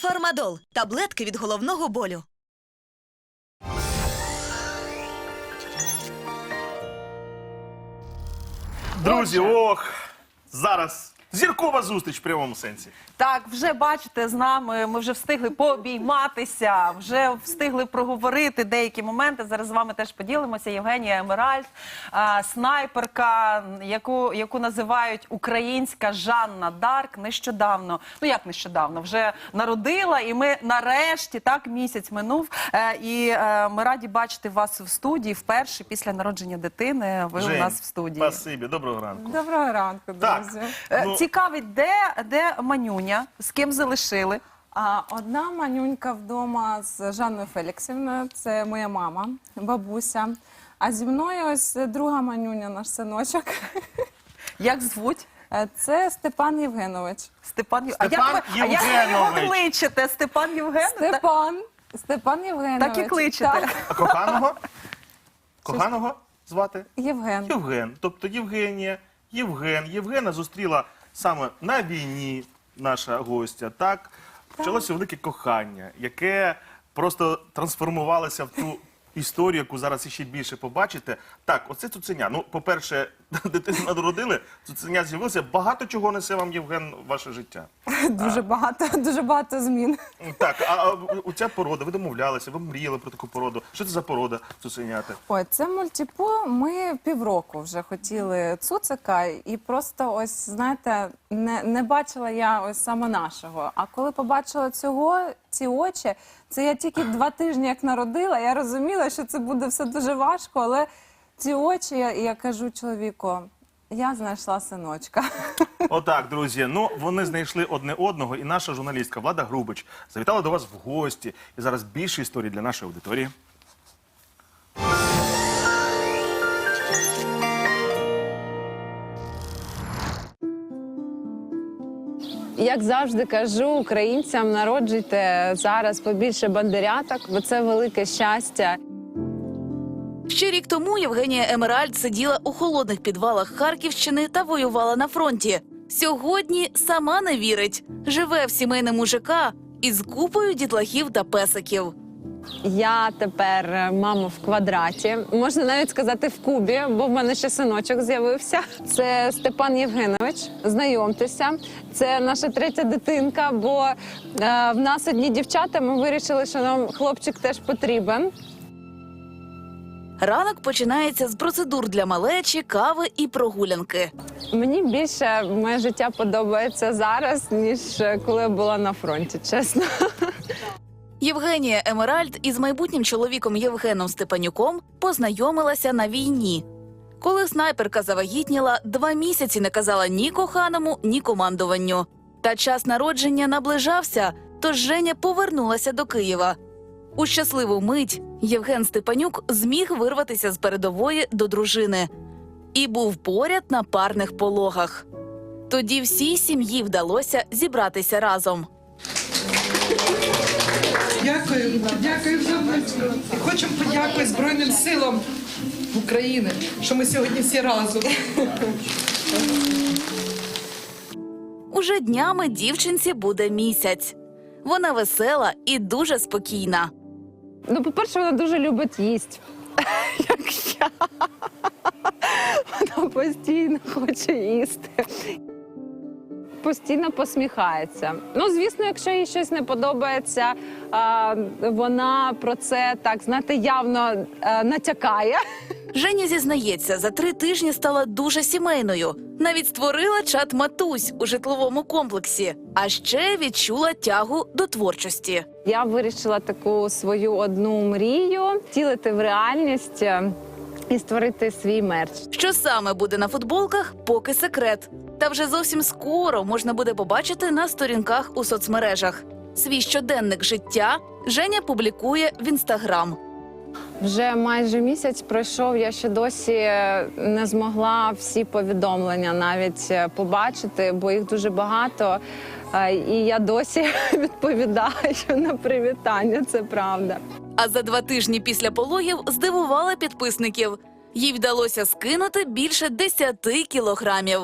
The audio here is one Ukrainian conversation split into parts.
Фармадол таблетки від головного болю. Друзі, ох, зараз зіркова зустріч в прямому сенсі. Так, вже бачите, з нами ми вже встигли пообійматися, вже встигли проговорити деякі моменти. Зараз з вами теж поділимося. Євгенія Емеральд, а, снайперка, яку, яку називають українська Жанна Дарк. Нещодавно, ну як нещодавно, вже народила, і ми нарешті так місяць минув. е, І е, ми раді бачити вас в студії вперше після народження дитини. Ви у нас в студії. Спасибі, доброго ранку. Доброго ранку, Так. друзі. Е, Ну- Цікавить, де, де манюня, з ким залишили. А одна манюнька вдома з Жанною Феліксівною, це моя мама, бабуся. А зі мною ось друга манюня, наш синочок. Як звуть? Е, Це Степан Євгенович. Степан, Ю- Степан а як ви, а як ви його Євгенович. кличете? Степан Євген? Степан. Степан Євгенович. Так і кличете. Так, А коханого? Коханого звати? Євген. Євген. Тобто Євгенія, Євген. Євгена зустріла саме на війні наша гостя. Так почалося велике кохання, яке просто трансформувалося в ту історію, яку зараз іще більше побачите. Так, оце цуценя. Ну, по-перше, дитину народили, цуценя з'явилося. Багато чого несе вам Євген в ваше життя. Дуже багато, дуже багато змін. Так, а, а у ця порода, ви домовлялися, ви мріяли про таку породу. Що це за порода цуценяти? Ой, це мультипо. Ми півроку вже хотіли цуцика, і просто ось знаєте, не, не бачила я ось саме нашого. А коли побачила цього, ці очі, це я тільки два тижні як народила. Я розуміла, що це буде все дуже важко, але ці очі, я, я кажу чоловіку, я знайшла синочка. Отак, друзі. Ну вони знайшли одне одного, і наша журналістка Влада Грубич завітала до вас в гості. І зараз більше історій для нашої аудиторії. Як завжди кажу українцям, народжуйте зараз побільше бандеряток, бо це велике щастя. Ще рік тому Євгенія Емеральд сиділа у холодних підвалах Харківщини та воювала на фронті. Сьогодні сама не вірить, живе в сімейному ЖК із купою дітлахів та песиків. Я тепер е, мама в квадраті, можна навіть сказати в кубі, бо в мене ще синочок з'явився. Це Степан Євгенович. Знайомтеся, це наша третя дитинка. Бо е, в нас одні дівчата. Ми вирішили, що нам хлопчик теж потрібен. Ранок починається з процедур для малечі, кави і прогулянки. Мені більше моє життя подобається зараз, ніж коли я була на фронті, чесно. Євгенія Емеральд із майбутнім чоловіком Євгеном Степанюком познайомилася на війні. Коли снайперка завагітніла, два місяці не казала ні коханому, ні командуванню. Та час народження наближався, тож Женя повернулася до Києва. У щасливу мить Євген Степанюк зміг вирватися з передової до дружини і був поряд на парних пологах. Тоді всій сім'ї вдалося зібратися разом. Дякую, дякую за хочемо подякувати Збройним силам України, що ми сьогодні всі разом. Уже днями дівчинці буде місяць. Вона весела і дуже спокійна. Ну, по-перше, вона дуже любить їсти. Як я. Вона постійно хоче їсти. Постійно посміхається. Ну, звісно, якщо їй щось не подобається, вона про це так знаєте, явно е, натякає. Женя зізнається, за три тижні стала дуже сімейною. Навіть створила чат матусь у житловому комплексі, а ще відчула тягу до творчості. Я вирішила таку свою одну мрію втілити в реальність е, і створити свій мерч. Що саме буде на футболках, поки секрет. Та вже зовсім скоро можна буде побачити на сторінках у соцмережах. Свій щоденник життя Женя публікує в інстаграм. Вже майже місяць пройшов. Я ще досі не змогла всі повідомлення навіть е, побачити, бо їх дуже багато. Е, І я досі відповідаю на привітання. Це правда. А за два тижні після пологів здивувала підписників. Їй вдалося скинути більше 10 кілограмів.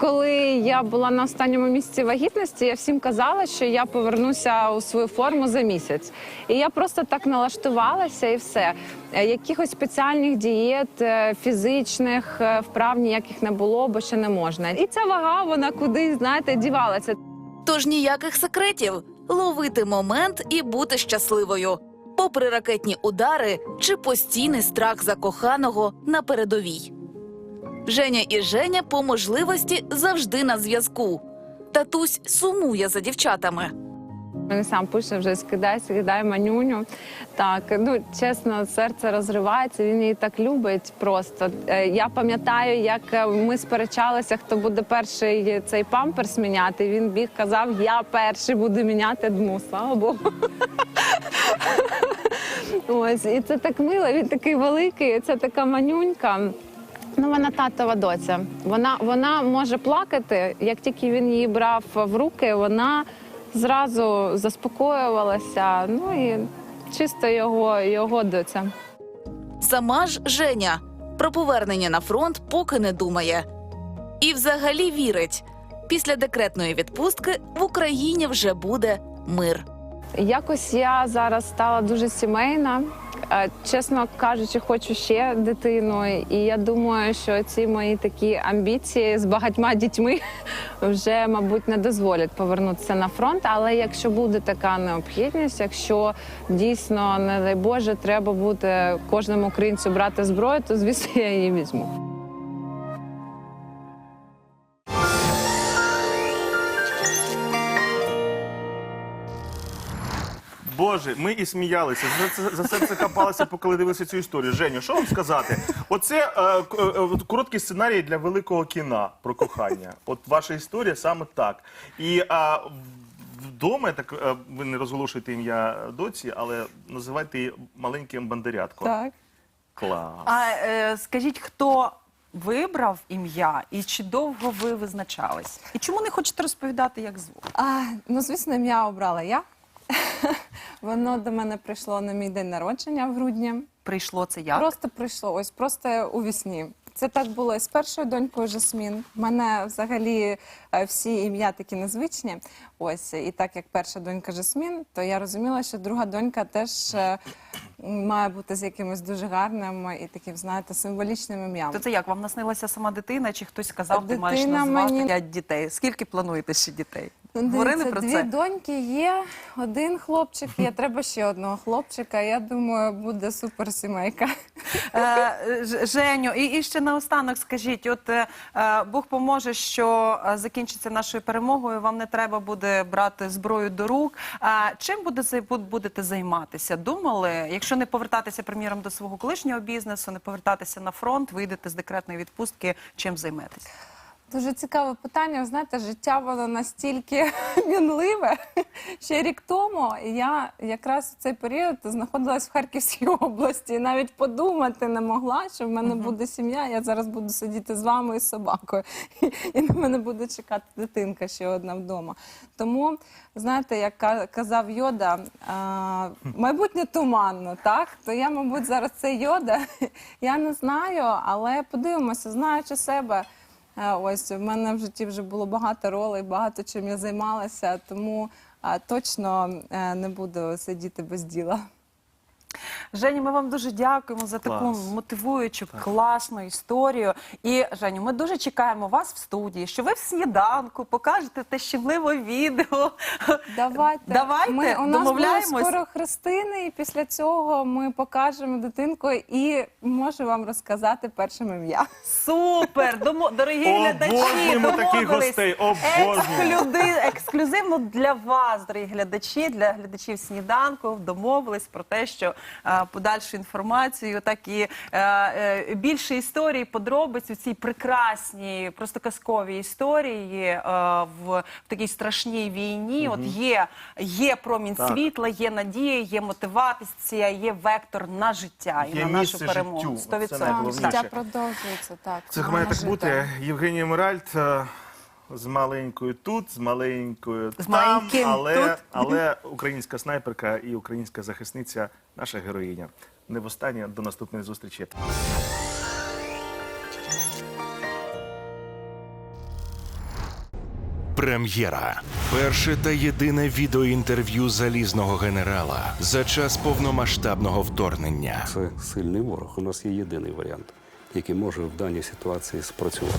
Коли я була на останньому місці вагітності, я всім казала, що я повернуся у свою форму за місяць. І я просто так налаштувалася і все. Е, Якихось спеціальних дієт, е, фізичних е, вправ ніяких не було, бо ще не можна. І ця вага, вона кудись, знаєте, дівалася. Тож ніяких секретів ловити момент і бути щасливою, попри ракетні удари чи постійний страх за коханого на передовій. Женя і Женя по можливості завжди на зв'язку. Татусь сумує за дівчатами. Він сам пише вже скидай, скидай манюню. Так, ну чесно, серце розривається. Він її так любить. Просто Е, я пам'ятаю, як е, ми сперечалися, хто буде перший цей памперс міняти. Він біг, казав, я перший буду міняти дму. Слава Богу. Ось і це так мило. Він такий великий. Це така манюнька. Ну, вона татова доця. Вона, вона може плакати. Як тільки він її брав в руки, вона зразу заспокоювалася. Ну і чисто його, його доця. Сама ж Женя про повернення на фронт поки не думає. І взагалі вірить, після декретної відпустки в Україні вже буде мир. Якось я зараз стала дуже сімейна. Чесно кажучи, хочу ще дитину. І я думаю, що ці мої такі амбіції з багатьма дітьми вже, мабуть, не дозволять повернутися на фронт. Але якщо буде така необхідність, якщо дійсно, не дай Боже, треба буде кожному українцю брати зброю, то звісно я її візьму. Боже, ми і сміялися. За, це- за серце хапалися, поки дивилися цю історію. Женю, що вам сказати? Оце е, к- е, от короткий сценарій для великого кіна про кохання. От ваша історія саме так. І а, в- вдома, я так е, ви не розголошуєте ім'я доці, але називайте її маленьким бандерятком. Так. Клас. А е, скажіть, хто вибрав ім'я і чи довго ви визначались? І чому не хочете розповідати, як звуть? А, ну, звісно, ім'я обрала я. Воно до мене прийшло на мій день народження в грудні. Прийшло це як? Просто прийшло, ось просто у вісні. Це так було і з першою донькою Жасмін. У мене взагалі е, всі ім'я такі незвичні. Ось і так як перша донька Жасмін, то я розуміла, що друга донька теж е, має бути з якимось дуже гарним і таким, знаєте, символічним ім'ям. То це як? Вам наснилася сама дитина, чи хтось сказав, ти маєш назвати мені- п'ять дітей? Скільки плануєте ще дітей? Ну, Говорили про дві це? доньки є, один хлопчик є, треба ще одного хлопчика. Я думаю, буде супер сімейка. Е, Женю, і, і ще наостанок скажіть: от е, е, Бог поможе, що е, закінчиться нашою перемогою. Вам не треба буде брати зброю до рук. А чим буде будете займатися? Думали, якщо не повертатися, приміром, до свого колишнього бізнесу, не повертатися на фронт, вийдете з декретної відпустки, чим займетесь? Дуже цікаве питання. Знаєте, життя воно настільки мінливе. Ще рік тому я якраз в цей період знаходилась в Харківській області. І навіть подумати не могла, що в мене буде сім'я. Я зараз буду сидіти з вами і з собакою, і на мене буде чекати дитинка ще одна вдома. Тому, знаєте, як ка- казав Йода, а, майбутнє туманно, так? То я, мабуть, зараз це Йода. Я не знаю, але подивимося, знаючи себе. Е, Ось в мене в житті вже було багато ролей, багато чим я займалася, тому точно е, не буду сидіти без діла. Женю, ми вам дуже дякуємо за таку Клас. мотивуючу, класну історію. І Женю, ми дуже чекаємо вас в студії, що ви в сніданку покажете те щемливе відео. Давайте, Давайте, ми, у нас домовляємось? скоро хрестини, і після цього ми покажемо дитинку і можу вам розказати першим ім'я. Супер! Домо... Дорогі глядачі, Обожнюємо таких домовились. гостей, обожнюємо. Ексклюди- Ексклюзивно для вас, дорогі глядачі, для глядачів сніданку, домовились про те, що подальшу інформацію, так і е, е, більше історій, подробиць у цій прекрасній, просто казковій історії е, в, в такій страшній війні. От є, є промінь Так. світла, є надія, є мотивація, є вектор на життя і Є на нашу перемогу. життю. Це 100%. найголовніше. Життя продовжується так. Це має так бути. Євгенія Меральд е, з маленькою тут, з маленькою З там, маленьким але, тут. але українська снайперка і українська захисниця, наша героїня. Не востаннє до наступної зустрічі. Прем'єра. Перше та єдине відеоінтерв'ю залізного генерала за час повномасштабного вторгнення. Це сильний ворог. У нас є єдиний варіант, який може в даній ситуації спрацювати.